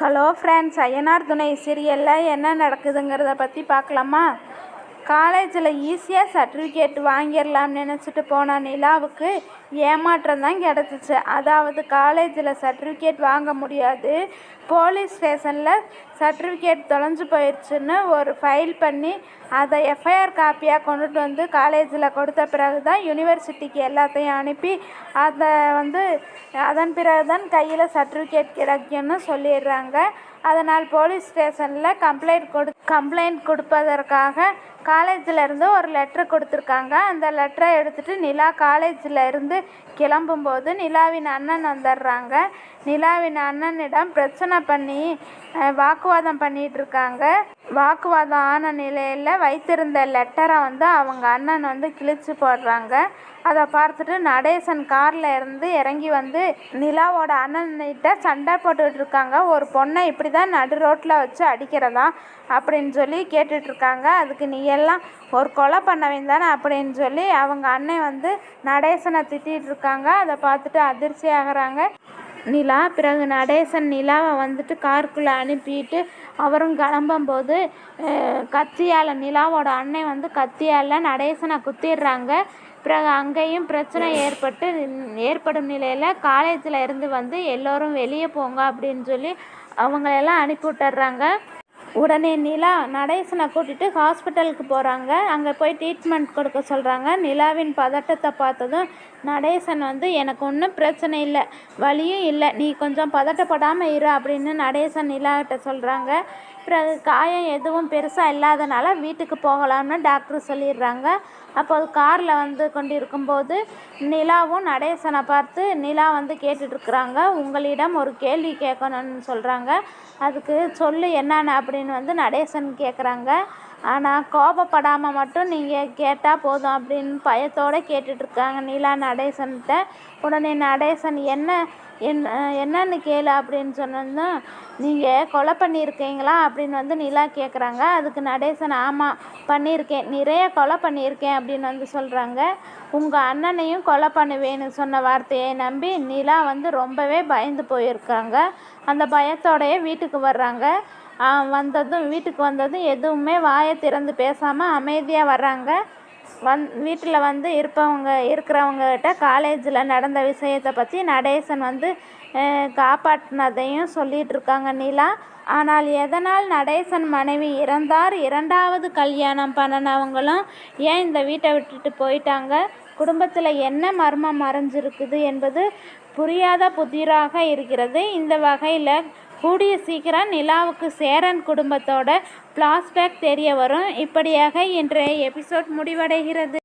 Hello friends Ayyanar துணை சீரியலில் என்ன நடக்குதுங்கிறத பற்றி பார்க்கலாமா? காலேஜில் ஈஸியாக சர்டிஃபிகேட் வாங்கிடலாம்னு நினச்சிட்டு போன நிலாவுக்கு ஏமாற்றம் தான் கிடச்சிச்சு. அதாவது காலேஜில் சர்டிஃபிகேட் வாங்க முடியாது. போலீஸ் ஸ்டேஷனில் சர்டிஃபிகேட் தொலைஞ்சு போயிடுச்சுன்னு ஒரு ஃபைல் பண்ணி அதை எஃப்ஐஆர் காப்பியாக கொண்டுட்டு வந்து காலேஜில் கொடுத்த பிறகு தான் யூனிவர்சிட்டிக்கு எல்லாத்தையும் அனுப்பி அதை வந்து அதன் பிறகு தான் கையில் சர்டிஃபிகேட் கிடைக்கும்னு சொல்லிடுறாங்க. அதனால் போலீஸ் ஸ்டேஷனில் கம்ப்ளைண்ட் கொடு கம்ப்ளைண்ட் கொடுப்பதற்காக காலேஜிலேருந்து ஒரு லெட்ரு கொடுத்துருக்காங்க. அந்த லெட்டரை எடுத்துகிட்டு நிலா காலேஜில் இருந்து கிளம்பும்போது நிலாவின் அண்ணன் வந்துடுறாங்க. நிலாவின் அண்ணனிடம் பிரச்சனை பண்ணி வாக்குவாதம் பண்ணிகிட்டு இருக்காங்க வாக்குவாதம் ஆன நிலையில் வைத்திருந்த லெட்டரை வந்து அவங்க அண்ணன் வந்து கிழிச்சு போடுறாங்க. அதை பார்த்துட்டு நடேசன் காரில் இருந்து இறங்கி வந்து நிலாவோட அண்ணன்கிட்ட சண்டை போட்டுட்டு இருக்காங்க ஒரு பொண்ணை இப்படி தான் நடு ரோட்டில் வச்சு அடிக்கிறதா அப்படின்னு சொல்லி கேட்டுட்ருக்காங்க அதுக்கு நீ எல்லாம் ஒரு கொலை பண்ணவன் தானே அப்படின்னு சொல்லி அவங்க அண்ணன் வந்து நடேசனை திட்டிகிட்டு இருக்காங்க அதை பார்த்துட்டு அதிர்ச்சி ஆகுறாங்க நிலா. பிறகு நடேசன் நிலாவை வந்துட்டு காருக்குள்ளே அனுப்பிட்டு அவரும் கிளம்பும்போது கத்தியால் நிலாவோட அண்ணன் வந்து கத்தியால் நடேசனை குத்திடுறாங்க. பிறகு அங்கேயும் பிரச்சனை ஏற்பட்டு ஏற்படும் நிலையில் காலேஜில் இருந்து வந்து எல்லோரும் வெளியே போங்க அப்படின்னு சொல்லி அவங்களெல்லாம் அனுப்பி விட்டுறாங்க உடனே நிலா நடேசனை கூட்டிட்டு ஹாஸ்பிட்டலுக்கு போகிறாங்க அங்கே போய் ட்ரீட்மெண்ட் கொடுக்க சொல்கிறாங்க நிலாவின் பதட்டத்தை பார்த்ததும் நடேசன் வந்து எனக்கு ஒன்றும் பிரச்சனை இல்லை. வழியும் இல்லை. நீ கொஞ்சம் பதட்டப்படாமல் இரு அப்படின்னு நடேசன் நிலாவிட்ட சொல்கிறாங்க பிறகு காயம் எதுவும் பெருசாக இல்லாதனால வீட்டுக்கு போகலாம்னு டாக்டர் சொல்லிடுறாங்க. அப்போது காரில் வந்து கொண்டிருக்கும்போது நிலாவும் நடேசனை பார்த்து நிலா வந்து கேட்டுட்ருக்குறாங்க உங்களிடம் ஒரு கேள்வி கேட்கணும்னு சொல்கிறாங்க அதுக்கு சொல்லு என்னென்ன அப்படின்னு வந்து நடேசன் கேட்குறாங்க ஆனால் கோபப்படாமல் மட்டும் நீங்கள் கேட்டால் போதும் அப்படின்னு பயத்தோடு கேட்டுட்ருக்காங்க நிலா நடேசன்கிட்ட உடனே நடேசன் என்ன என்ன என்னன்னு கேளு அப்படின்னு சொன்னதும் நீங்கள் கொலை பண்ணியிருக்கீங்களா? அப்படின்னு வந்து நிலா கேட்குறாங்க அதுக்கு நடேசன் ஆமாம் பண்ணியிருக்கேன். நிறைய கொலை பண்ணியிருக்கேன் அப்படின்னு வந்து சொல்கிறாங்க உங்கள் அண்ணனையும் கொலை பண்ணுவேன்னு சொன்ன வார்த்தையை நம்பி நிலா வந்து ரொம்பவே பயந்து போயிருக்காங்க. அந்த பயத்தோடையே வீட்டுக்கு வர்றாங்க. வந்ததும் வீட்டுக்கு வந்ததும் எதுவுமே வாயை திறந்து பேசாமல் அமைதியாக வர்றாங்க. வந் வீட்டில் வந்து இருப்பவங்க இருக்கிறவங்ககிட்ட காலேஜில் நடந்த விஷயத்தை பற்றி நடேசன் வந்து காப்பாற்றினதையும் சொல்லிகிட்ருக்காங்க நிலா. ஆனால் எதனால் நடேசன் மனைவி இறந்தார்? இரண்டாவது கல்யாணம் பண்ணினவங்களும் ஏன் இந்த வீட்டை விட்டுட்டு போயிட்டாங்க? குடும்பத்தில் என்ன மர்மம் மறைஞ்சிருக்குது என்பது புரியாத புதிராக இருக்கிறது. இந்த வகையில் கூடிய சீக்கிரம் நிலாவுக்கு சேரன் குடும்பத்தோட ஃப்ளாஷ்பேக் தெரிய வரும். இப்படியாக இன்றைய எபிசோட் முடிவடைகிறது.